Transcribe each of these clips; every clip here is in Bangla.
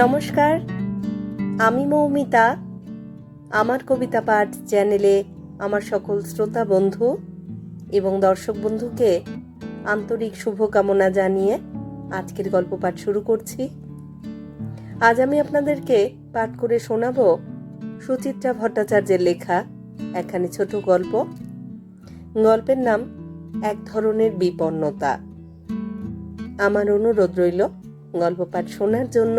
নমস্কার, আমি মৌমিতা। আমার কবিতা পাঠ চ্যানেলে আমার সকল শ্রোতা বন্ধু এবং দর্শক বন্ধুকে আন্তরিক শুভকামনা জানিয়ে আজকের গল্প পাঠ শুরু করছি। আজ আমি আপনাদেরকে পাঠ করে শোনাব সুচিত্রা ভট্টাচার্যের লেখা একখানি ছোট গল্প। গল্পের নাম, এক ধরনের বিপন্নতা। আমার অনুরোধ রইল গল্প পাঠ শোনার জন্য।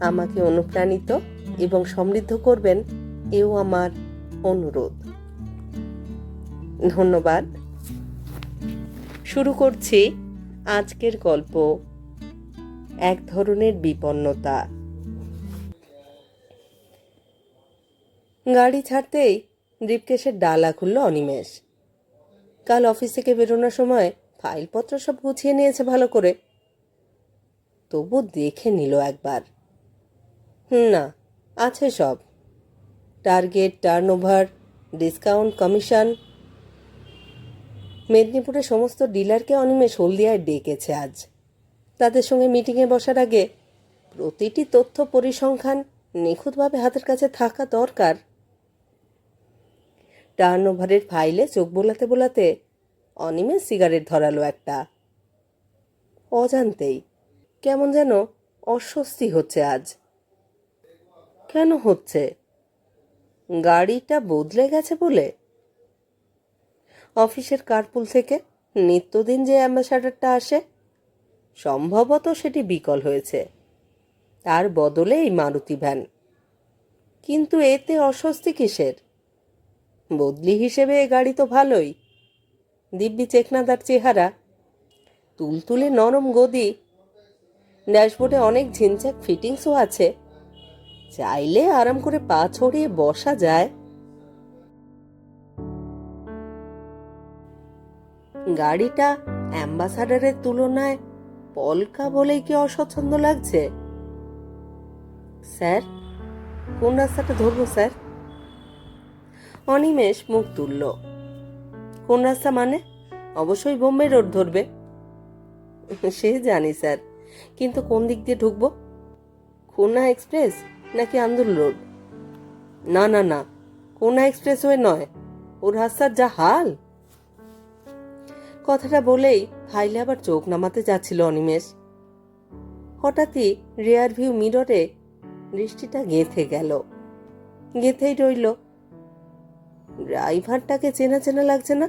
আমাকে অনুপ্রাণিত এবং সমৃদ্ধ করবেন এও আমার অনুরোধ। ধন্যবাদ। শুরু করছি আজকের গল্প, এক ধরনের বিপন্নতা। গাড়ি ছাড়তেই ব্রিফকেসের ডালা খুলল অনিমেষ। কাল অফিস থেকে বেরোনোর সময় ফাইলপত্র সব গুছিয়ে নিয়েছে ভালো করে। তবু দেখে নিল একবার। না, আছে সব। Target turn over discount, commission. মেদিনীপুরের সমস্ত ডিলারকে অনিমেষ হলদিয়ায় ডেকেছে আজ। তাদের সঙ্গে মিটিংয়ে বসার আগে প্রতিটি তথ্য পরিসংখ্যান নিখুঁতভাবে হাতের কাছে থাকা দরকার। টার্ন ওভারের ফাইলে চোখ বোলাতে বোলাতে অনিমেষ সিগারেট ধরালো একটা। অজান্তেই, কেমন যেন অস্বস্তি হচ্ছে আজ। কেন হচ্ছে? গাড়িটা বদলে গেছে বলে? অফিসের কার্পুল থেকে নিত্যদিন যে অ্যাম্বাসাডারটা আসে, সম্ভবত সেটি বিকল হয়েছে। তার বদলে এই মারুতি ভ্যান। কিন্তু এতে অস্বস্তি কিসের? বদলি হিসেবে এ গাড়ি তো ভালোই। দিব্যি চেকনাদার চেহারা, তুলতুলে নরম গদি, ড্যাশবোর্ডে অনেক ঝিনচাক ফিটিংসও আছে। চাইলে আরাম করে পা ছড়িয়ে বসা যায়। গাড়িটা অ্যাম্বাসাডারের তুলনায় পলকা বলেই কি অস্বচ্ছন্দ লাগছে? স্যার, কোন রাস্তাটা ধরবো, স্যার? অনিমেষ মুখ তুলল। কোন রাস্তা মানে? অবশ্যই বোম্বে রোড ধরবে। সে জানি, স্যার। কিন্তু কোন দিক দিয়ে ঢুকবো? কোনা এক্সপ্রেস? নাকি আন্দুল রোড? না না না। কোনা এক্সপ্রেসওয়ে নয়। ওর রাস্তার যা হাল। কথাটা বলেই ফাইলে আবার চোখ নামাতে যাচ্ছিল অনিমেষ। হঠাৎই রেয়ার ভিউ মিররে দৃষ্টিটা গেঁথে গেল। গেঁথেই রইল, ড্রাইভারটাকে চেনা চেনা লাগছে না?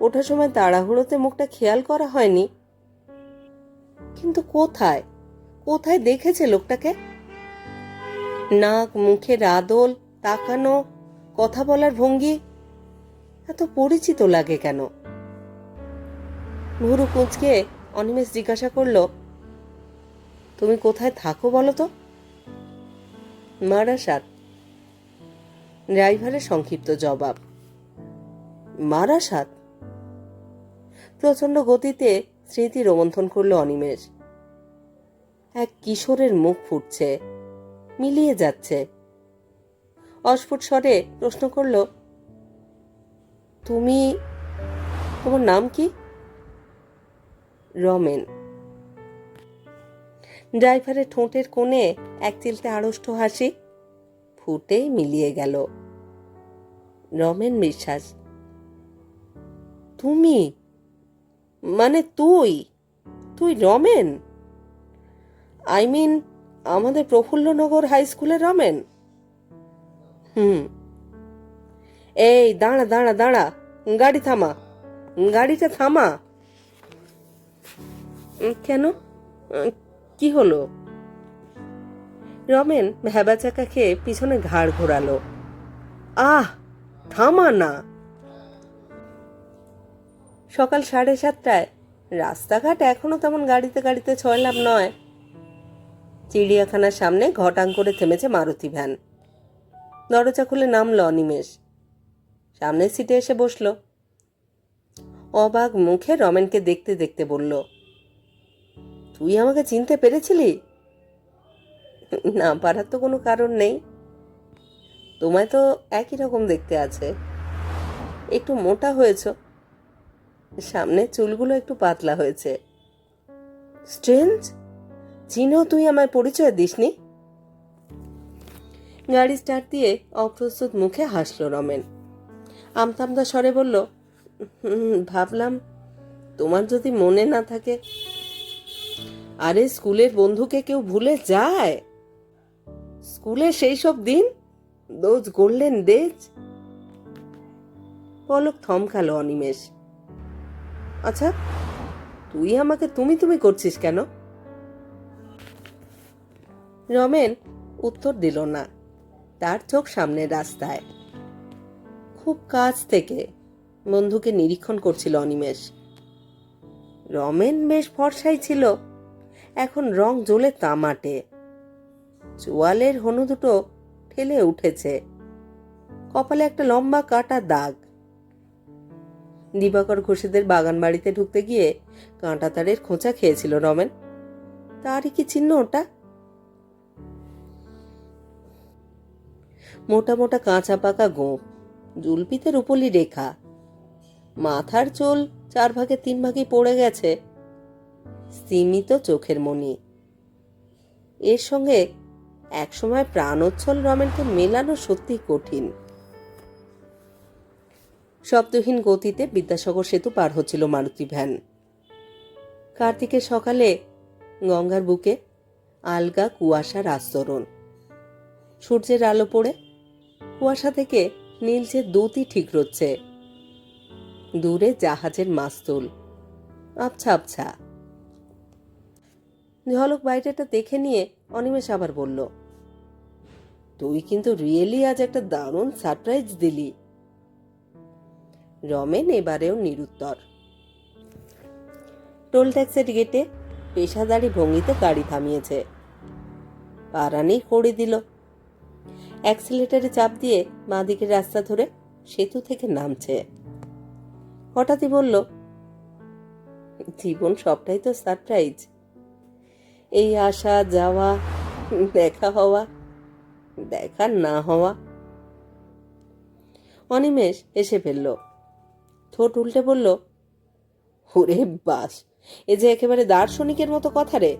ওঠার সময় তাড়াহুড়োতে মুখটা খেয়াল করা হয়নি। কিন্তু কোথায়? কোথায় দেখেছে লোকটাকে? নাক মুখের আদল তাকানো, কথা বলার ভঙ্গি, এত পরিচিত লাগে কেন? ভুরু কুঁচকে অনিমেষ জিজ্ঞাসা করল, তুমি কোথায় থাকো বলো তো? মারাসাত। ড্রাইভারের সংক্ষিপ্ত জবাব। মারাসাত? প্রচণ্ড গতিতে স্মৃতি রোমন্থন করল অনিমেষ। এক কিশোরের মুখ ফুটছে। মিলিয়ে যাচ্ছে। অস্ফুট স্বরে প্রশ্ন করল, তুমি, তোমার নাম কি? রমেন। ড্রাইভারের ঠোঁটের কোণে এক চিলতে আড়ষ্ট হাসি ফুটেই মিলিয়ে গেল। রমেন বিশ্বাস তুমি? মানে তুই? তুই রমেন? আই মিন আমাদের প্রফুল্লনগর হাই স্কুলের রমেন হুম। এই, দাঁড়া দাঁড়া দাঁড়া। গাড়ি থামা। গাড়িটা থামা। কেন? কি হলো? রমেন ভ্যাবা চাকা খেয়ে পিছনে ঘাড় ঘোরালো। আহ, থামা না। সকাল সাড়ে সাতটায়। রাস্তাঘাট এখনও তেমন গাড়িতে গাড়িতে ছয়লাভ নয়। চিড়িয়াখানার সামনে ঘটাং করে থেমেছে মারুতি ভ্যান। দরজা খুলে নামল অনিমেষ। সামনের সিটে এসে বসল। অবাক মুখে রমেনকে দেখতে দেখতে বলল, তুই আমাকে চিনতে পেরেছিলি? না, পারার তো কোনো কারণ নেই। তোমায় তো একই রকম দেখতে আছে। একটু মোটা হয়েছ। সামনে চুলগুলো একটু পাতলা হয়েছে। স্ট্রেঞ্জ? চিনো তুই আমায় পরিচয় দিসনি? গাড়ি স্টার্ট দিয়ে অপ্রস্তুত মুখে হাসল রমেন। আমতামদা স্বরে বলল "হুম, ভাবলাম তোমার যদি মনে না থাকে আরে স্কুলের বন্ধুকে কেউ ভুলে যায়? স্কুলে সেই সব দিন দোজ গোল্ডেন ডেজ? পলক থমকালো অনিমেষ। আচ্ছা তুই আমাকে তুমি তুমি করছিস কেন? রমেন উত্তর দিল না। তার চোখ সামনের রাস্তায়। খুব কাছ থেকে বন্ধুকে নিরীক্ষণ করছিল অনিমেষ। রমেন বেশ ফর্সাই ছিল। এখন রং জ্বলে তামাটে চোয়ালের হনু দুটো ঠেলে উঠেছে। কপালে একটা লম্বা কাটা দাগ। দিবাকর ঘোষেদের বাগান বাড়িতে ঢুকতে গিয়ে কাঁটা তারের খোঁচা খেয়েছিল রমেন। তারই কি চিহ্ন ওটা? মোটা মোটা কাঁচা পাকা গোঁপ জুলপিতে রূপলি রেখা। মাথার চোল চার ভাগে তিন ভাগে পড়ে গেছে। স্তিমিত চোখের মনি এর সঙ্গে একসময় প্রাণোচ্ছল রমেনকে মেলানো সত্যি কঠিন। শব্দহীন গতিতে বিদ্যাসাগর সেতু পার হচ্ছিল মারুতি ভ্যান। কার্তিকের সকালে গঙ্গার বুকে আলগা কুয়াশার আস্তরণ। সূর্যের আলো পড়ে কুয়াশা থেকে নীলচে দুটি ঠিক রচ্ছে দূরে জাহাজের মাস্তুল। আবছা আবছা। ঝলক বাইরেটা দেখে নিয়ে অনিমেষ আবার বলল, তুই কিন্তু রিয়েলি আজ একটা দারুণ সারপ্রাইজ দিলি। রমেন এবারেও নিরুত্তর। টোল ট্যাক্সের গেটে পেশাদারি ভঙ্গিতে গাড়ি থামিয়েছে। পারানি করে দিল। অ্যাক্সিলেটারে চাপ দিয়ে বাঁ দিকের রাস্তা ধরে সেতু থেকে নামছে। হঠাৎই বলল, জীবন সবটাই তো সারপ্রাইজ। এই আসা, যাওয়া, দেখা হওয়া, দেখা না হওয়া। অনিমেষ এসে ফেলল। ঠোঁট উল্টে বলল, ওরে বাস, এ যে একেবারে দার্শনিকের মতো কথা রে।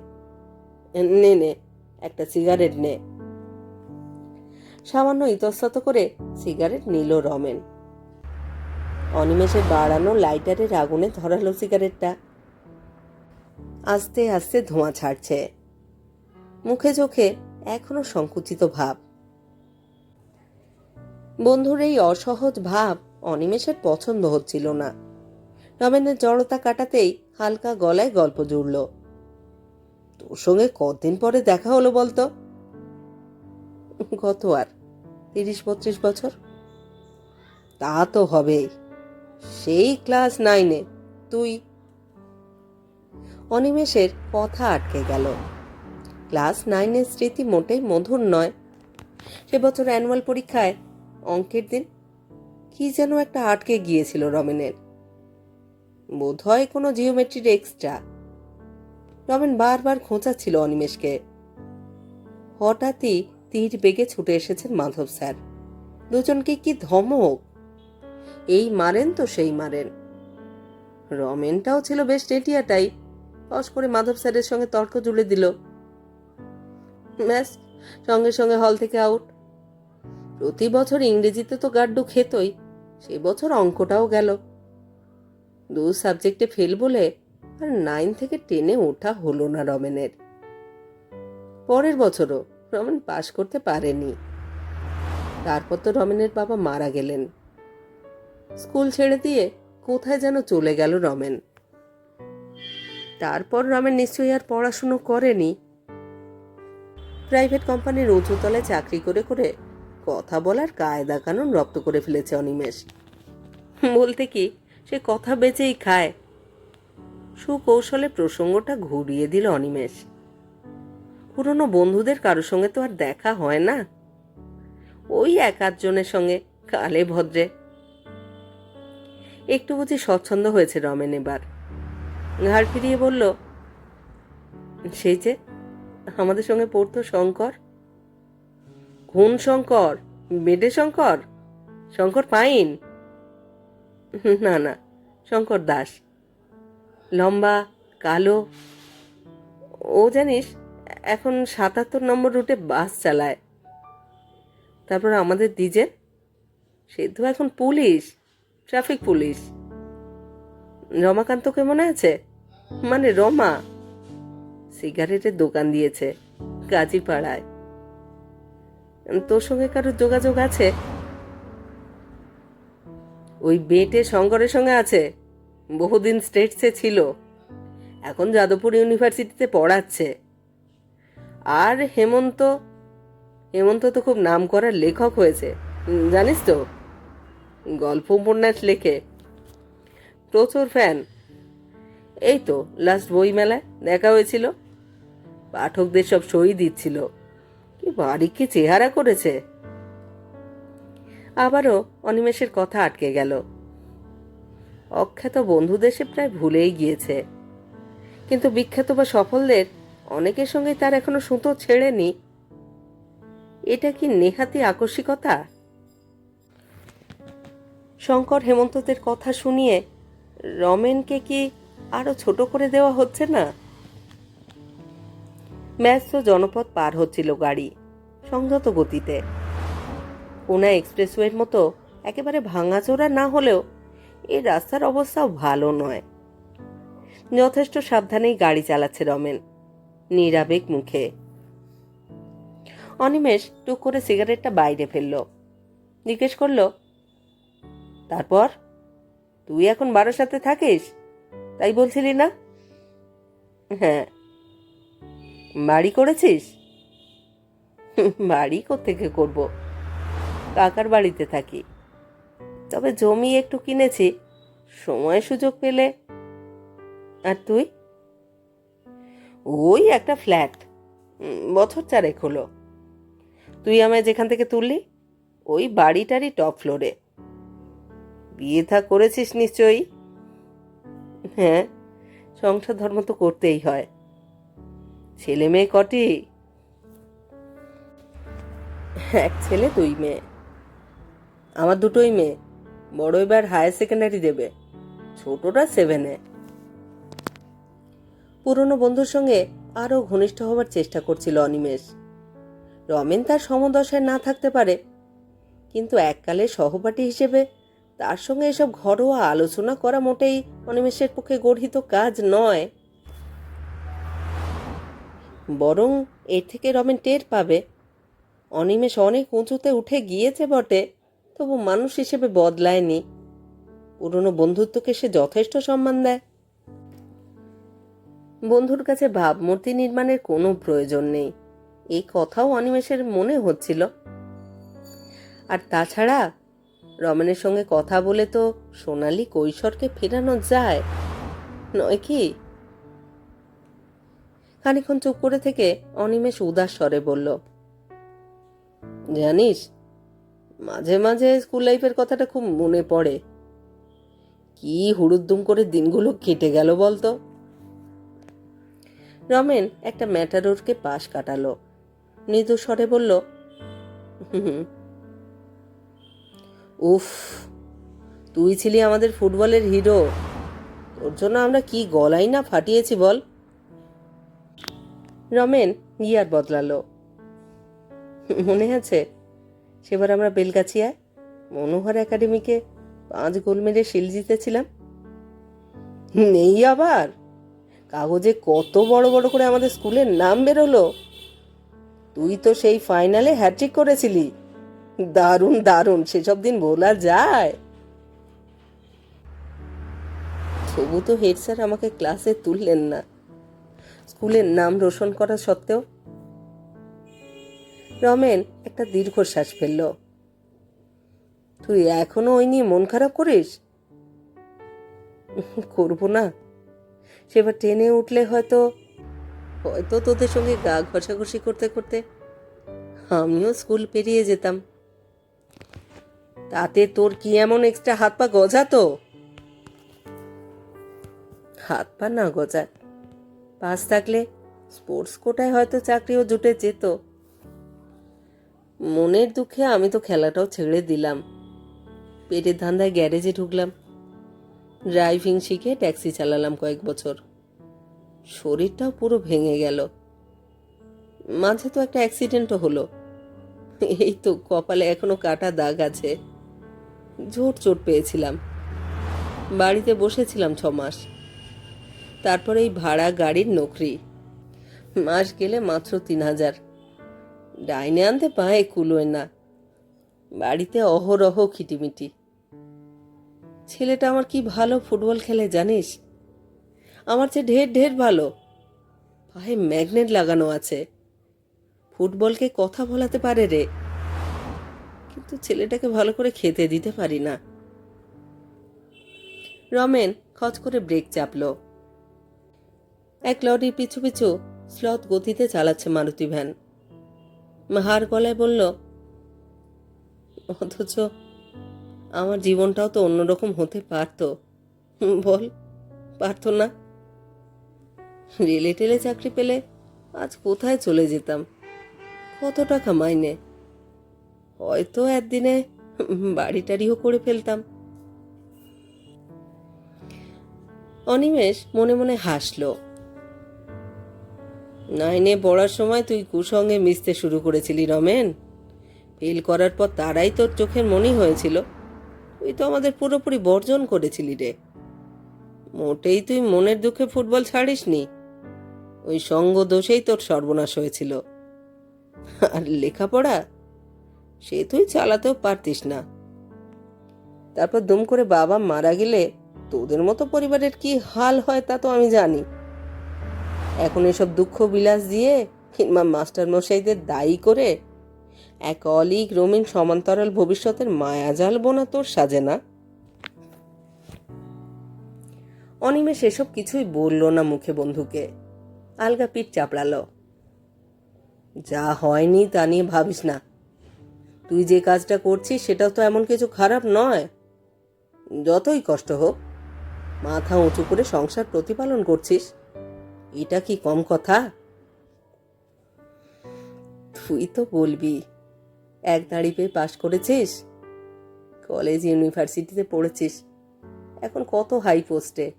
নে নে, একটা সিগারেট নে। সামান্য ইতস্তত করে সিগারেট নিল রমেন। অনিমেষে বাড়ানো লাইটারের আগুনে ধরালো সিগারেটটা। আস্তে আস্তে ধোঁয়া ছাড়ছে। মুখে চোখে এখনও সংকুচিত ভাব। বন্ধুর এই অসহজ ভাব অনিমেষের পছন্দ হচ্ছিল না। রমেনের জড়তা কাটাতেই হালকা গলায় গল্প জুড়ল। তোর সঙ্গে কতদিন পরে দেখা হলো বলতো? কত আর তিরিশ, বত্রিশ বছর? তা তো হবেই। সেই ক্লাস নাইনে তুই। অনিমেষের কথা আটকে গেল। ক্লাস নাইনের স্মৃতি মোটেই মধুর নয়। সে বছর অ্যানুয়াল পরীক্ষায় অঙ্কের দিন কি যেন একটা আটকে গিয়েছিল রমেনের। বোধহয় কোনো জিওমেট্রির এক্সট্রা। রমেন বারবার খোঁচাচ্ছিল অনিমেষকে। হঠাৎই তীর বেগে ছুটে এসেছেন মাধব স্যার। দুজনকে কি ধমক? এই মারেন তো সেই মারেন। রমেনটাও ছিল বেশ টেটিয়াটাই ফস করে মাধব স্যারের সঙ্গে তর্ক জুড়ে দিল। ব্যাস, সঙ্গে সঙ্গে হল থেকে আউট প্রতি বছর ইংরেজিতে তো গাড্ডু খেতই, সে বছর অঙ্কটাও গেল। দু সাবজেক্টে ফেল বলে আর নাইন থেকে টেনে ওঠা হলো না রমেনের। পরের বছরও রমেন পাশ করতে পারেনি। তারপর তো রমেনের বাবা মারা গেলেন। স্কুল ছেড়ে দিয়ে কোথায় যেন চলে গেল রমেন। তারপর রমেন নিশ্চয়ই আর পড়াশুনো করেনি। প্রাইভেট কোম্পানির উঁচুতলায় চাকরি করে করে কথা বলার কায়দা কানুন রপ্ত করে ফেলেছে অনিমেষ। বলতে কি, সে কথা বেচেই খায়। সুকৌশলে প্রসঙ্গটা ঘুরিয়ে দিল অনিমেষ। পুরনো বন্ধুদের কারোর সঙ্গে তো আর দেখা হয় না। ওই এক আধজনের সঙ্গে কালে ভদ্রে। একটু বুঝি স্বচ্ছন্দ হয়েছে রমেন এবার। ঘাড় ফিরিয়ে বলল, সেই যে, আমাদের সঙ্গে পড়তো শঙ্কর? কোন শঙ্কর? বেডে শঙ্কর? শঙ্কর পাইন না না, শঙ্কর দাস। লম্বা, কালো। ও জানিস এখন সাতাত্তর নম্বর রুটে বাস চালায়। তারপর আমাদের দ্বিজেন সে তো এখন পুলিশ, ট্রাফিক পুলিশ। রমাকান্তকে মনে আছে? মানে রমা। সিগারেটের দোকান দিয়েছে, গাজীপাড়ায়। তোর সঙ্গে কারোর যোগাযোগ আছে? ওই বেটে শঙ্করের সঙ্গে আছে। বহুদিন স্টেটসে ছিল। এখন যাদবপুর ইউনিভার্সিটিতে পড়াচ্ছে। আর হেমন্ত হেমন্ত তো খুব নাম করার লেখক হয়েছে। জানিস তো? গল্প উপন্যাস লেখে। প্রচুর ফ্যান এই তো লাস্ট বই মেলায় দেখা হয়েছিল। পাঠকদের সব সই দিচ্ছিল। কি বাড়ি, কি চেহারা করেছে। আবারও অনিমেষের কথা আটকে গেল। অখ্যাত বন্ধুদের সে প্রায় ভুলেই গিয়েছে। কিন্তু বিখ্যাত বা সফলদের অনেকের সঙ্গে তার এখনও সুতো ছেড়েনি। এটা কি নেহাতি আকস্মিকতা? শঙ্কর হেমন্তদের কথা শুনিয়ে, রমেনকে কি আরও ছোট করে দেওয়া হচ্ছে না? ব্যস্ত জনপথ পার হচ্ছিল গাড়ি, সংযত গতিতে। কোনা এক্সপ্রেসওয়ের মতো একেবারে ভাঙাচোরা না হলেও এই রাস্তার অবস্থাও ভালো নয়। যথেষ্ট সাবধানেই গাড়ি চালাচ্ছে রমেন। নিরাবেগ মুখে। অনিমেষ টুক করে সিগারেটটা বাইরে ফেলল। জিজ্ঞেস করল, তারপর? তুই এখন বারোর সাথে থাকিস? তাই বলছিলি না? হ্যাঁ। বাড়ি করেছিস? বাড়ি কোত্থেকে করব? কাকার বাড়িতে থাকি। তবে জমি একটু কিনেছি। সময় সুযোগ পেলে। আর তুই? ওই একটা ফ্ল্যাট। বছর চারেক হলো। তুই আমায় যেখান থেকে তুললি? ওই বাড়িটারই টপ ফ্লোরে। বিয়ে থা করেছিস নিশ্চয়ই? হ্যাঁ সংসার ধর্ম তো করতেই হয়। ছেলে মেয়ে কটি? এক ছেলে, দুই মেয়ে। আমার দুটোই মেয়ে। বড় এবার হায়ার সেকেন্ডারি দেবে। ছোটটা সেভেনে পুরনো বন্ধুর সঙ্গে আরও ঘনিষ্ঠ হবার চেষ্টা করছিল অনিমেষ। রমেন তার সমদশায় না থাকতে পারে, কিন্তু এককালে সহপাঠী হিসেবে তার সঙ্গে এসব ঘরোয়া আলোচনা করা মোটেই অনিমেষের পক্ষে গর্হিত কাজ নয়। বরং এর থেকে রমেন টের পাবে। অনিমেষ অনেক উঁচুতে উঠে গিয়েছে বটে, তবু মানুষ হিসেবে বদলায়নি। পুরনো বন্ধুত্বকে সে যথেষ্ট সম্মান দেয়। বন্ধুর কাছে ভাবমূর্তি নির্মাণের কোনো প্রয়োজন নেই। এই কথাও অনিমেষের মনে হচ্ছিল। আর তাছাড়া রমেনের সঙ্গে কথা বলে তো সোনালি কৈশোরকে ফেরানো যায়। নয় কি? খানিক্ষণ চুপ করে থেকে অনিমেষ উদাস স্বরে বলল, জানিস, মাঝে মাঝে স্কুল লাইফের কথাটা খুব মনে পড়ে। কি হুড়ুদ্দুম করে দিনগুলো কেটে গেল বলতো? রমেন একটা ম্যাটাডোরকে পাশ কাটালো। মৃদু স্বরে বলল "হুম, উফ তুই ছিলি আমাদের ফুটবলের হিরো। তোর জন্য আমরা কি গলাই না ফাটিয়েছি বল? রমেন গিয়ার বদলালো। মনে আছে সেবার আমরা বেলগাছিয়ায় মনোহর একাডেমিকে পাঁচ গোল মেরে শিল জিতেছিলাম? নেই আবার। কাগজে কত বড় বড় করে আমাদের স্কুলের নাম বেরোলো। তুই তো সেই ফাইনালে হ্যাট্রিক করেছিলি। দারুণ দারুণ, সেসব দিন বলা যায়। তবু তো হেড স্যার আমাকে ক্লাসে তুললেন না। স্কুলের নাম রোশন করা সত্ত্বেও রমেন একটা দীর্ঘশ্বাস ফেলল। তুই এখনও ওই নিয়ে মন খারাপ করিস? করব না। সেবার ট্রেনে উঠলে হয়তো হয়তো তোদের সঙ্গে গা ঘষাঘষি করতে করতে আমিও স্কুল পেরিয়ে যেতাম। তাতে তোর কি এমন এক্সট্রা হাত পা গজাতো? হাত পা না গজায়। পাস থাকলে স্পোর্টস কোটায় হয়তো চাকরিও জুটে যেত। মনের দুঃখে আমি তো খেলাটাও ছেড়ে দিলাম। পেটের ধান্দায় গ্যারেজে ঢুকলাম। ড্রাইভিং শিখে ট্যাক্সি চালালাম কয়েক বছর। শরীরটাও পুরো ভেঙে গেল। মাঝে তো একটা অ্যাক্সিডেন্টও হলো। এই তো কপালে এখনও কাটা দাগ আছে। জোর চোট পেয়েছিলাম। বাড়িতে বসেছিলাম ছ মাস। তারপরে এই ভাড়া গাড়ির নকরি। মাস গেলে মাত্র তিন হাজার। ডাইনে আনতে পায়ে কুলোয় না। বাড়িতে অহরহ খিটিমিটি। ছেলেটা আমার কি ভালো ফুটবল খেলে জানিস? আমার চেয়ে ঢের ঢের ভালো। পায়ে ম্যাগনেট লাগানো আছে। ফুটবলকে কথা বলাতে পারে রে। কিন্তু ছেলেটাকে ভালো করে খেতে দিতে পারি না। রমেন খচ করে ব্রেক চাপল। এক লরির পিছু পিছু স্লথ গতিতে চালাচ্ছে মারুতি ভ্যান। হার গলায় বলল, অথচ আমার জীবনটাও তো অন্যরকম হতে পারতো। বল, পারতো না। রেলে টেলে চাকরি পেলে আজ কোথায় চলে যেতাম? কত টাকা মাইনে? হয়তো একদিনে বাড়ি টাড়িও করে ফেলতাম। অনিমেষ মনে মনে হাসলো। নাইনে পড়ার সময় তুই কুসঙ্গে মিশতে শুরু করেছিলি রমেন। ফেল করার পর তারাই তোর চোখের মনি হয়েছিল। তুই তো আমাদের পুরোপুরি বর্জন করেছিলি রে। মোটেই তুই মনের দুঃখে ফুটবল ছাড়িসনি। ওই সঙ্গ দোষেই তোর সর্বনাশ হয়েছিল। আর লেখাপড়া? সে তুই চালাতেও পারতিস না। তারপর দুম করে বাবা মারা গেলে তোদের মতো পরিবারের কি হাল হয় তা তো আমি জানি। এখন এসব দুঃখ বিলাস দিয়ে কিংবা মাস্টার মশাইদের দায়ী করে এক অলিক রঙিন সমান্তরাল ভবিষ্যতের মায়াজাল বোনা তোর সাজে না অনিমেষ এসব কিছুই বলল না মুখে বন্ধুকে। আলগা পিঠ চাপড়ালো। যা হয়নি তা নিয়ে ভাবিস না। তুই যে কাজটা করছিস সেটাও তো এমন কিছু খারাপ নয়। যতই কষ্ট হোক, মাথা উঁচু করে সংসার প্রতিপালন করছিস, এটা কি কম কথা? তুই তো বলবি এক দাঁড়ি পেয়ে পাশ করেছিস? কলেজ, ইউনিভার্সিটিতে পড়েছিস। এখন কত হাই পোস্টে?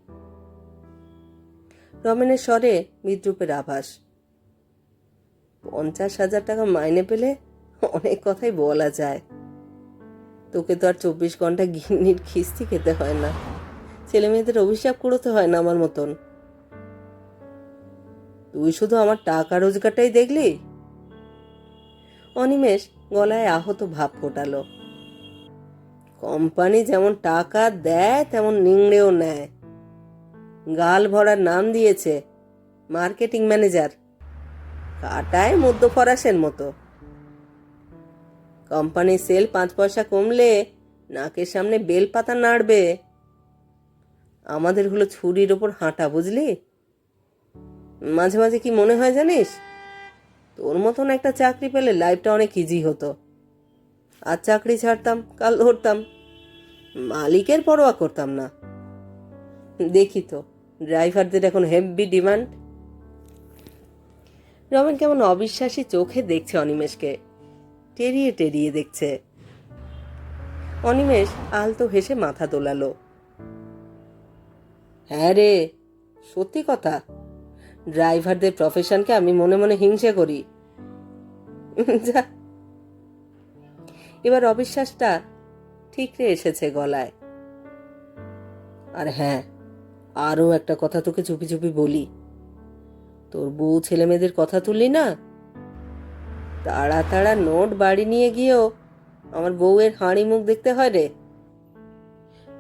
রমেনের স্বরে বিদ্রুপের আভাস। পঞ্চাশ হাজার টাকা মাইনে পেলে অনেক কথাই বলা যায়। তোকে তো আর চব্বিশ ঘণ্টা গিন্নির খিস্তি খেতে হয় না। ছেলে মেয়েদের অভিশাপ করতে হয় না আমার মতন। তুই শুধু আমার টাকা রোজগারটাই দেখলি? অনিমেষ গলায় আহত ভাব ফোটালো। কোম্পানি যেমন টাকা দেয়, তেমন নিংড়েও নেয়। গাল ভরার নাম দিয়েছে মার্কেটিং ম্যানেজার। কাটায় মধ্য ফরাসের মতো। কোম্পানির সেল পাঁচ পয়সা কমলে নাকের সামনে বেল পাতা নাড়বে। আমাদের হলো ছুরির ওপর হাঁটা, বুঝলি? মাঝে মাঝে কি মনে হয় জানিস? তোর মতন একটা চাকরি পেলে লাইফটা অনেক ইজি হতো। আর চাকরি ছাড়তাম, কাল ধরতাম। মালিকের পরোয়া করতাম না। দেখি তো, ড্রাইভারদের এখন হেভি ডিমান্ড রমেন কেমন অবিশ্বাসী চোখে দেখছে অনিমেষকে। টেরিয়ে টেরিয়ে দেখছে। অনিমেষ আলতো হেসে মাথা দোলালো। হ্যাঁ রে, সত্যি কথা। ড্রাইভারদের প্রফেশনকে আমি মনে মনে হিংসে করি। যা। এবার অবিশ্বাসটা ঠিকরে এসেছে গলায়। আর হ্যাঁ আরও একটা কথা তোকে চুপি চুপি বলি। তোর বউ ছেলে মেয়েদের কথা তুলি না? তাড়া তাড়া নোট বাড়ি নিয়ে গিয়েও আমার বউয়ের হাঁড়ি মুখ দেখতে হয় রে।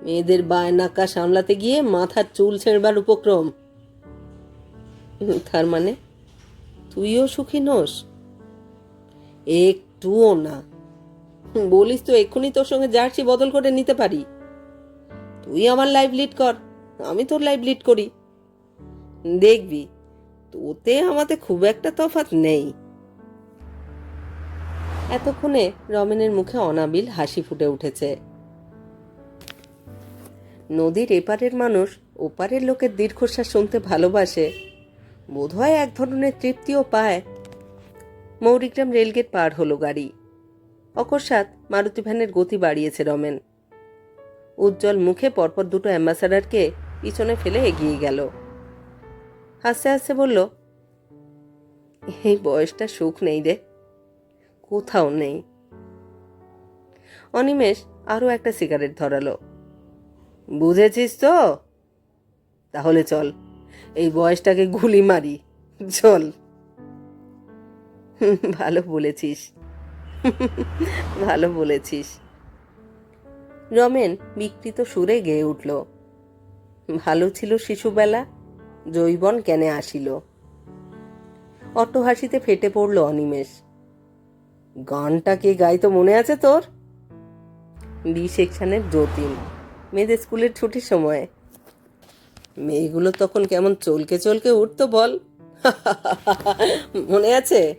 মেয়েদের বায়নাকা সামলাতে গিয়ে মাথার চুল ছেড়বার উপক্রম। তার মানে তুইও সুখী নোস? একটুও না। বলিস তো, এক্ষুনি তোর সঙ্গে জার্সি বদল করে নিতে পারি। তুই আমার লাইফ লিড কর, আমি তোর লাইফ লিড করি। দেখবি, তোতে আমাদের খুব একটা তফাৎ নেই। এতক্ষণে রমেনের মুখে অনাবিল হাসি ফুটে উঠেছে। নদীর এপারের মানুষ ওপারের লোকের দীর্ঘশ্বাস শুনতে ভালোবাসে। বোধহয় এক ধরনের তৃপ্তিও পায়। মৌরিগ্রাম রেলগেট পার হলো গাড়ি। অকস্মাৎ মারুতি ভ্যানের গতি বাড়িয়েছে রমেন। উজ্জ্বল মুখে পরপর দুটো অ্যাম্বাসাডারকে পিছনে ফেলে এগিয়ে গেল। হাসতে হাসতে বলল, এই বয়সটা সুখ নেই রে। কোথাও নেই। অনিমেষ আরও একটা সিগারেট ধরালো, বুঝেছিস তো? তাহলে চল। এই বয়সটাকে গুলি মারি। চল। ভালো বলেছিস। ভালো বলেছিস। রমেন বিকৃত সুরে গেয়ে উঠল। ভালো ছিল শিশুবেলা, জৈবন কেনে আসিল। অট্টহাসিতে ফেটে পড়ল অনিমেষ। গানটা কে গাইতো মনে আছে তোর? বি সেকশনের যতীন। মেয়েদের স্কুলের ছুটির সময় মেয়েগুলো তখন কেমন চলকে চলকে উঠতো বল। মনে আছে?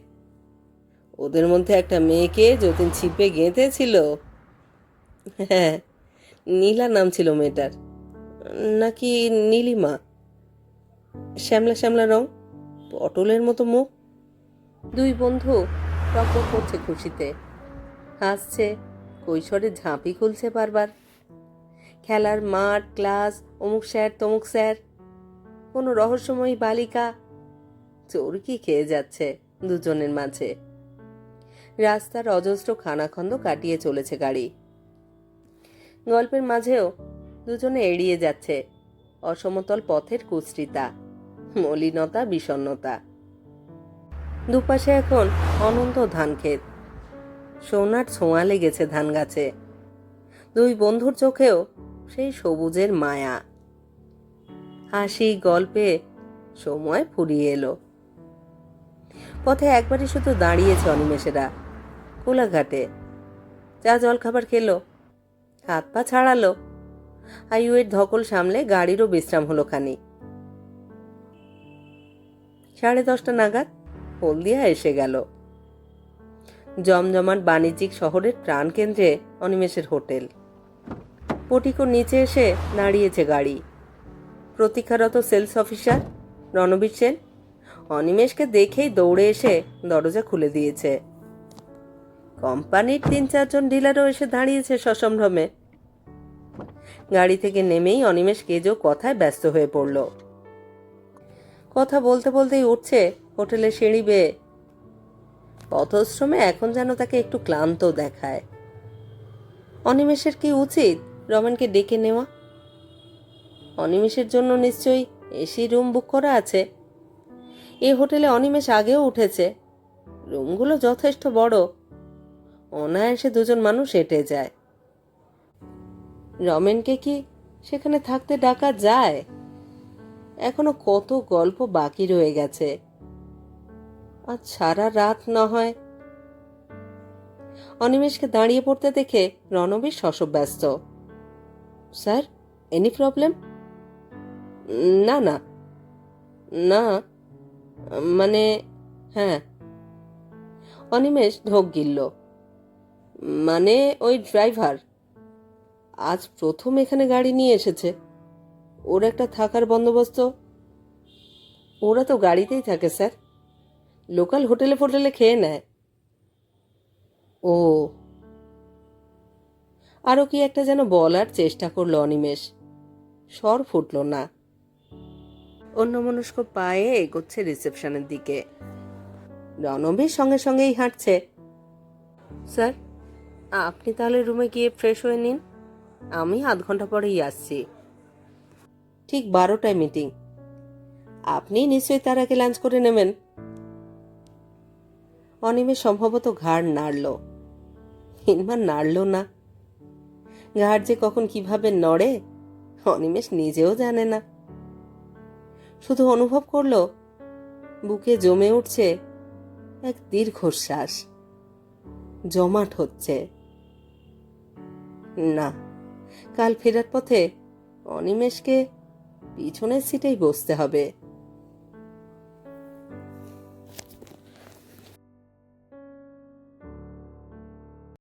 ওদের মধ্যে একটা মেয়েকে যতীন ছিপে গেঁথেছিল। হ্যাঁ নীলা নাম ছিল মেয়েটার। নাকি নীলিমা? শ্যামলা শ্যামলা রং, পটলের মতো মুখ। দুই বন্ধু টকবক করছে খুশিতে। হাসছে, কৈশোরে ঝাঁপি খুলছে বারবার। খেলার মাঠ, ক্লাস, অমুক স্যার, তমুক স্যার। কোনো রহস্যময়ী বালিকা। চোরকি খেয়ে যাচ্ছে দুজনের মাঝে? রাস্তার অজস্র খানাখন্দ কাটিয়ে চলেছে গাড়ি। গল্পের মাঝেও দুজনে এড়িয়ে যাচ্ছে অসমতল পথের কুশ্রিতা মলিনতা বিষণ্ণতা দুপাশে এখন অনন্ত ধান ক্ষেত সোনার ছোঁয়া লেগেছে ধান গাছে দুই বন্ধুর চোখেও সেই সবুজের মায়া। হাসি গল্পে সময় ফুরিয়ে এলো। পথে একবারই শুধু দাঁড়িয়েছে অনিমেষেরা কোলাঘাটে। চা জলখাবার খেলো, হাত পা ছাড়ালো, হাইওয়ের ধকল সামলে গাড়িরও বিশ্রাম হলো খানি সাড়ে দশটা নাগাদ হলদিয়া এসে গেল। জমজমাট বাণিজ্যিক শহরের প্রাণকেন্দ্রে অনিমেষের হোটেল। পটিকোর নিচে এসে দাঁড়িয়েছে গাড়ি। প্রতীক্ষারত সেলস অফিসার রণবীর সেন অনিমেষকে দেখেই দৌড়ে এসে দরজা খুলে দিয়েছে। কোম্পানির তিন চারজন ডিলারও এসে দাঁড়িয়েছে সসম্ভ্রমে। গাড়ি থেকে নেমেই অনিমেষ কেজো কথায় ব্যস্ত হয়ে পড়ল। কথা বলতে বলতেই উঠছে হোটেলে সিঁড়ি বেয়ে। পথশ্রমে এখন যেন তাকে একটু ক্লান্ত দেখায়। অনিমেষের কি উচিত? রমেনকে ডেকে নেওয়া। অনিমেষের জন্য নিশ্চয়ই এসি রুম বুক করা আছে। এ হোটেলে অনিমেষ আগেও উঠেছে। রুমগুলো যথেষ্ট বড়। অনায়াসে দুজন মানুষ হেঁটে যায়। রমেনকে কি সেখানে থাকতে ডাকা যায়? এখনও কত গল্প বাকি রয়ে গেছে। আর সারা রাত না হয়। অনিমেষকে দাঁড়িয়ে পড়তে দেখে রণবীর শশব্যস্ত স্যার এনি প্রবলেম না না। না মানে হ্যাঁ। অনিমেষ ঢোক গিলল। মানে ওই ড্রাইভার। আজ প্রথম এখানে গাড়ি নিয়ে এসেছে। ওর একটা থাকার বন্দোবস্ত। ওরা তো গাড়িতেই থাকে, স্যার। লোকাল হোটেলে ফোটেলে খেয়ে নেয়। ও আরও কি একটা যেন বলার চেষ্টা করল অনিমেষ। স্বর ফুটল না। অন্যমনস্ক পায়ে এগোচ্ছে রিসেপশনের দিকে। রণবীর সঙ্গে সঙ্গেই হাঁটছে। স্যার, আপনি তাহলে রুমে গিয়ে ফ্রেশ হয়ে নিন। আমি আধ ঘণ্টা পরেই আসছি। ঠিক বারোটায় মিটিং। আপনি নিশ্চয়ই তার আগে লাঞ্চ করে নেবেন। অনিমে সম্ভবত ঘাড় নাড়ল। হিনমান নাড়ল না। ঘাড় যে কখন কীভাবে নড়ে, অনিমেষ নিজেও জানে না। শুধু অনুভব করল, বুকে জমে উঠছে এক দীর্ঘশ্বাস। জমাট হচ্ছে। না, কাল ফেরার পথে অনিমেষকে পিছনের সিটেই বসতে হবে।